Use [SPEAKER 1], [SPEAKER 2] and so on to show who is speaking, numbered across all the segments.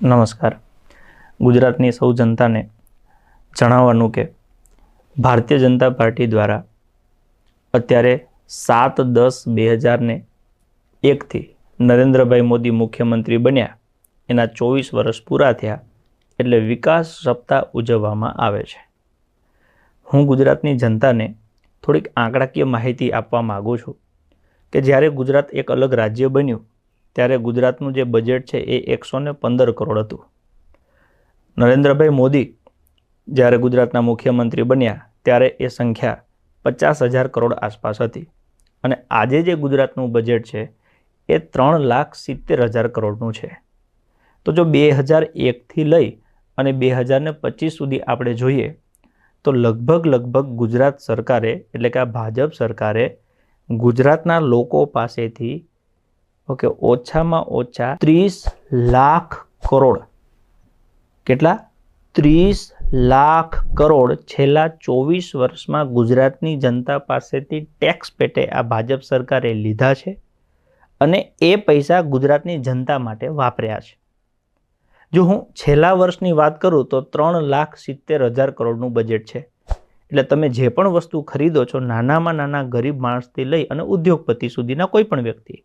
[SPEAKER 1] નમસ્કાર. ગુજરાતની સૌ જનતાને જણાવવાનું કે ભારતીય જનતા પાર્ટી દ્વારા અત્યારે સાત દસ બે હજારને એકથી નરેન્દ્રભાઈ મોદી મુખ્યમંત્રી બન્યા. એના ચોવીસ વર્ષ પૂરા થયા એટલે વિકાસ સપ્તાહ ઉજવવામાં આવે છે. હું ગુજરાતની જનતાને થોડીક આંકડાકીય માહિતી આપવા માગું છું કે જ્યારે ગુજરાત એક અલગ રાજ્ય બન્યું ત્યારે ગુજરાતનું જે બજેટ છે એ એકસો ને પંદર કરોડ હતું. નરેન્દ્રભાઈ મોદી જ્યારે ગુજરાતના મુખ્યમંત્રી બન્યા, ત્યારે એ સંખ્યા પચાસ હજાર કરોડ આસપાસ હતી. અને આજે જે ગુજરાતનું બજેટ છે, એ ત્રણ લાખ સિત્તેર હજાર કરોડનું છે. તો જો બે હજાર એકથી લઈ અને બે હજાર ને પચીસ સુધી આપણે જોઈએ, તો લગભગ લગભગ ગુજરાત સરકારે, એટલે કે આ ભાજપ સરકારે ગુજરાતના લોકો પાસેથી ઓકે, ઓછામાં ઓછા ત્રીસ લાખ કરોડ. કેટલા? ત્રીસ લાખ કરોડ છેલ્લા ચોવીસ વર્ષમાં ગુજરાતની જનતા પાસેથી ટેક્સ પેટે આ ભાજપ સરકારે લીધા છે અને એ પૈસા ગુજરાતની જનતા માટે વાપર્યા છે. જો હું છેલ્લા વર્ષની વાત કરું તો ત્રણ લાખ સિત્તેર હજાર કરોડનું બજેટ છે. એટલે તમે જે પણ વસ્તુ ખરીદો છો, નાનામાં નાના ગરીબ માણસથી લઈ અને ઉદ્યોગપતિ સુધીના કોઈ પણ વ્યક્તિ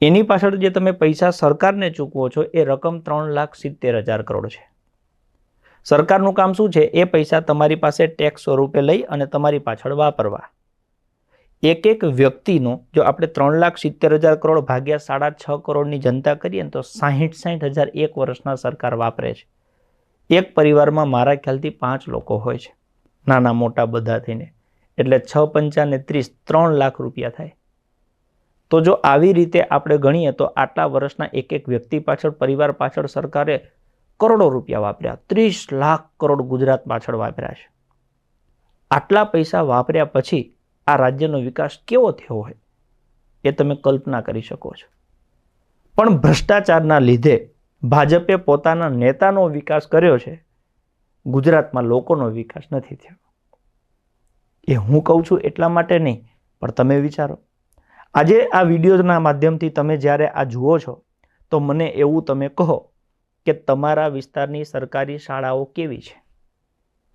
[SPEAKER 1] એની પાછળ જે તમે પૈસા સરકારને ચૂકવો છો, એ રકમ ત્રણ લાખ સિત્તેર હજાર કરોડ છે. સરકારનું કામ શું છે? એ પૈસા તમારી પાસે ટેક્સ સ્વરૂપે લઈ અને તમારી પાછળ વાપરવા. એક એક વ્યક્તિનો જો આપણે ત્રણ લાખ સિત્તેર હજાર કરોડ ભાગ્યા સાડા છ કરોડની જનતા કરીએ ને તો સાહીઠ સાહીઠ હજાર એક વર્ષના સરકાર વાપરે છે. એક પરિવારમાં મારા ખ્યાલથી પાંચ લોકો હોય છે. નાના મોટા બધા થઈને. એટલે છ પંચાને ત્રીસ ત્રણ લાખ રૂપિયા થાય. તો જો આવી રીતે આપણે ગણીએ તો આટલા વર્ષના એક એક વ્યક્તિ પાછળ, પરિવાર પાછળ સરકારે કરોડો રૂપિયા વાપર્યા, ત્રીસ લાખ કરોડ ગુજરાત પાછળ વાપર્યા છે. આટલા પૈસા વાપર્યા પછી આ રાજ્યનો વિકાસ કેવો થયો હોય એ તમે કલ્પના કરી શકો છો. પણ ભ્રષ્ટાચારના લીધે ભાજપે પોતાના નેતાનો વિકાસ કર્યો છે, ગુજરાતમાં લોકોનો વિકાસ નથી થયો. એ હું કહું છું એટલા માટે નહીં, પણ તમે વિચારો. આજે આ વિડીયોના માધ્યમથી તમે જ્યારે આ જુઓ છો, તો મને એવું તમે કહો કે તમારા વિસ્તારની સરકારી શાળાઓ કેવી છે?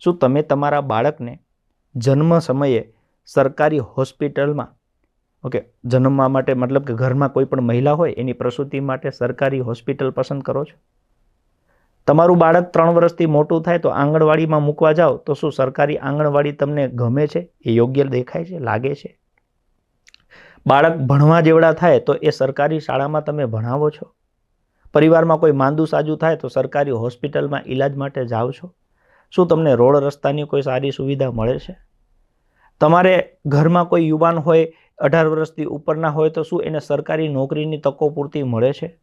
[SPEAKER 1] શું તમે તમારા બાળકને જન્મ સમયે સરકારી હોસ્પિટલમાં, ઓકે, જન્મવા માટે મતલબ કે ઘરમાં કોઈ પણ મહિલા હોય એની પ્રસૂતિ માટે સરકારી હોસ્પિટલ પસંદ કરો છો? તમારું બાળક ત્રણ વર્ષથી મોટું થાય તો આંગણવાડીમાં મૂકવા જાઓ તો શું સરકારી આંગણવાડી તમને ગમે છે? એ યોગ્ય દેખાય છે? લાગે છે? બાળક ભણવા જેવડા થાય તો એ સરકારી શાળામાં તમે ભણાવો છો? પરિવારમાં કોઈ માંદું સાજું થાય તો સરકારી હોસ્પિટલમાં ઈલાજ માટે જાઓ છો? શું તમને રોડ રસ્તાની કોઈ સારી સુવિધા મળે છે? તમારે ઘરમાં કોઈ યુવાન હોય, અઢાર વર્ષથી ઉપરના હોય તો શું એને સરકારી નોકરીની તકો પૂરતી મળે છે?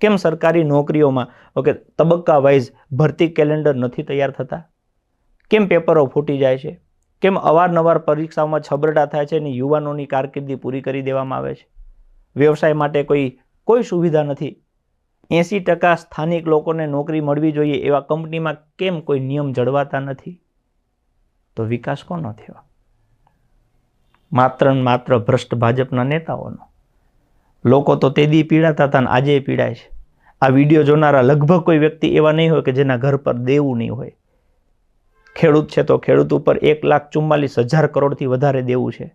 [SPEAKER 1] કેમ સરકારી નોકરીઓમાં, ઓકે, તબક્કા વાઇઝ ભરતી કેલેન્ડર નથી તૈયાર થતા? કેમ પેપરો ફૂટી જાય છે? કેમ અવારનવાર પરીક્ષાઓમાં છબરડા થાય છે અને યુવાનોની કારકિર્દી પૂરી કરી દેવામાં આવે છે? વ્યવસાય માટે કોઈ કોઈ સુવિધા નથી. એંસી ટકા સ્થાનિક લોકોને નોકરી મળવી જોઈએ એવા કંપનીમાં કેમ કોઈ નિયમ જળવાતા નથી? તો વિકાસ કોનો થયો? માત્ર ને માત્ર ભ્રષ્ટ ભાજપના નેતાઓનો. લોકો તો તે દી પીડાતા હતા ને આજે પીડાય છે. આ વીડિયો જોનારા લગભગ કોઈ વ્યક્તિ એવા નહીં હોય કે જેના ઘર પર દેવું નહીં હોય. ખેડૂત છે તો ખેડૂત ઉપર એક લાખ ચુમ્માલીસ હજાર કરોડથી વધારે દેવું છે.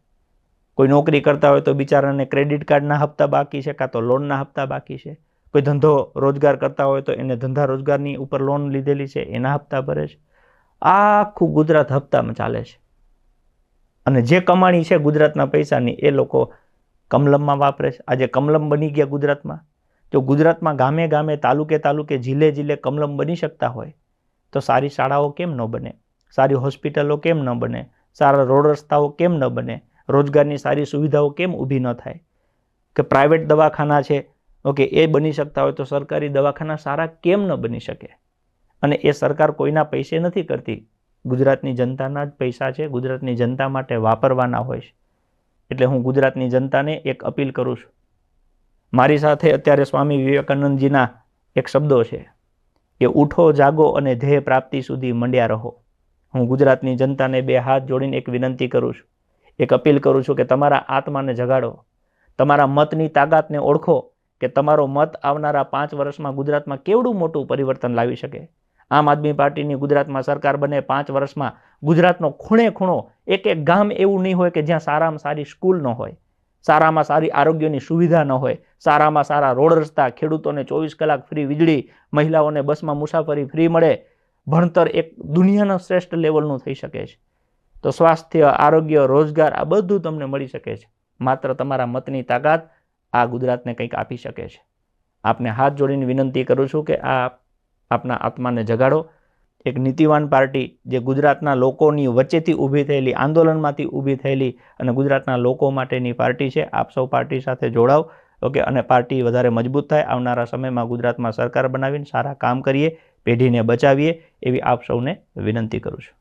[SPEAKER 1] કોઈ નોકરી કરતા હોય તો બિચારાને ક્રેડિટ કાર્ડના હપ્તા બાકી છે કાં તો લોનના હપ્તા બાકી છે. કોઈ ધંધો રોજગાર કરતા હોય તો એને ધંધા રોજગારની ઉપર લોન લીધેલી છે, એના હપ્તા ભરે છે. આખું ગુજરાત હપ્તામાં ચાલે છે. અને જે કમાણી છે ગુજરાતના પૈસાની એ લોકો કમલમમાં વાપરે છે. આજે કમલમ બની ગયા ગુજરાતમાં. જો ગુજરાતમાં ગામે ગામે તાલુકે તાલુકે જિલ્લે જિલ્લે કમલમ બની શકતા હોય, તો સારી શાળાઓ કેમ ન બને? સારી હોસ્પિટલો કેમ ન બને? સારા રોડ રસ્તાઓ કેમ ન બને? રોજગારની સારી સુવિધાઓ કેમ ઊભી ન થાય? કે પ્રાઇવેટ દવાખાના છે, ઓકે, એ બની શકતા હોય તો સરકારી દવાખાના સારા કેમ ન બની શકે? અને એ સરકાર કોઈના પૈસે નથી કરતી? ગુજરાતની જનતાના જ પૈસા છે, ગુજરાતની જનતા માટે વાપરવાના હોય છે. એટલે હું ગુજરાતની જનતાને એક અપીલ કરું છું. મારી સાથે અત્યારે સ્વામી વિવેકાનંદજીના એક શબ્દો છે કે ઉઠો, જાગો અને ધ્યેય પ્રાપ્તિ સુધી મંડ્યા રહો. હું ગુજરાતની જનતાને બે હાથ જોડીને એક વિનંતી કરું છું. એક અપીલ કરું છું કે તમારા આત્માને જગાડો. તમારા મતની તાકાતને ઓળખો કે તમારો મત આવનારા પાંચ વર્ષમાં ગુજરાતમાં કેવડું મોટું પરિવર્તન લાવી શકે. આમ આદમી પાર્ટીની ગુજરાતમાં સરકાર બને પાંચ વર્ષમાં ગુજરાતનો ખૂણે ખૂણો એક એક ગામ એવું નહીં હોય કે જ્યાં સારામાં સારી સ્કૂલ ન હોય, સારામાં સારી આરોગ્યની સુવિધા ન હોય, સારામાં સારા રોડ રસ્તા, ખેડૂતોને ચોવીસ કલાક ફ્રી વીજળી, મહિલાઓને બસમાં મુસાફરી ફ્રી મળે ભણતર એક દુનિયાના શ્રેષ્ઠ લેવલનું થઈ શકે છે. તો સ્વાસ્થ્ય, આરોગ્ય, રોજગાર, આ બધું તમને મળી શકે છે. માત્ર તમારા મતની તાકાત આ ગુજરાતને કંઈક આપી શકે છે. આપને હાથ જોડીને વિનંતી કરું છું કે આ આપના આત્માને જગાડો. એક નીતિવાન પાર્ટી જે ગુજરાતના લોકોની વચ્ચેથી ઊભી થયેલી, આંદોલનમાંથી ઊભી થયેલી અને ગુજરાતના લોકો માટેની પાર્ટી છે, આપ સૌ પાર્ટી સાથે જોડાવ ઓકે, અને પાર્ટી વધારે મજબૂત થાય. આવનારા સમયમાં ગુજરાતમાં સરકાર બનાવીને સારા કામ કરીએ. પેઢીને બચાવીએ એવી આપ સૌને વિનંતી કરું છું.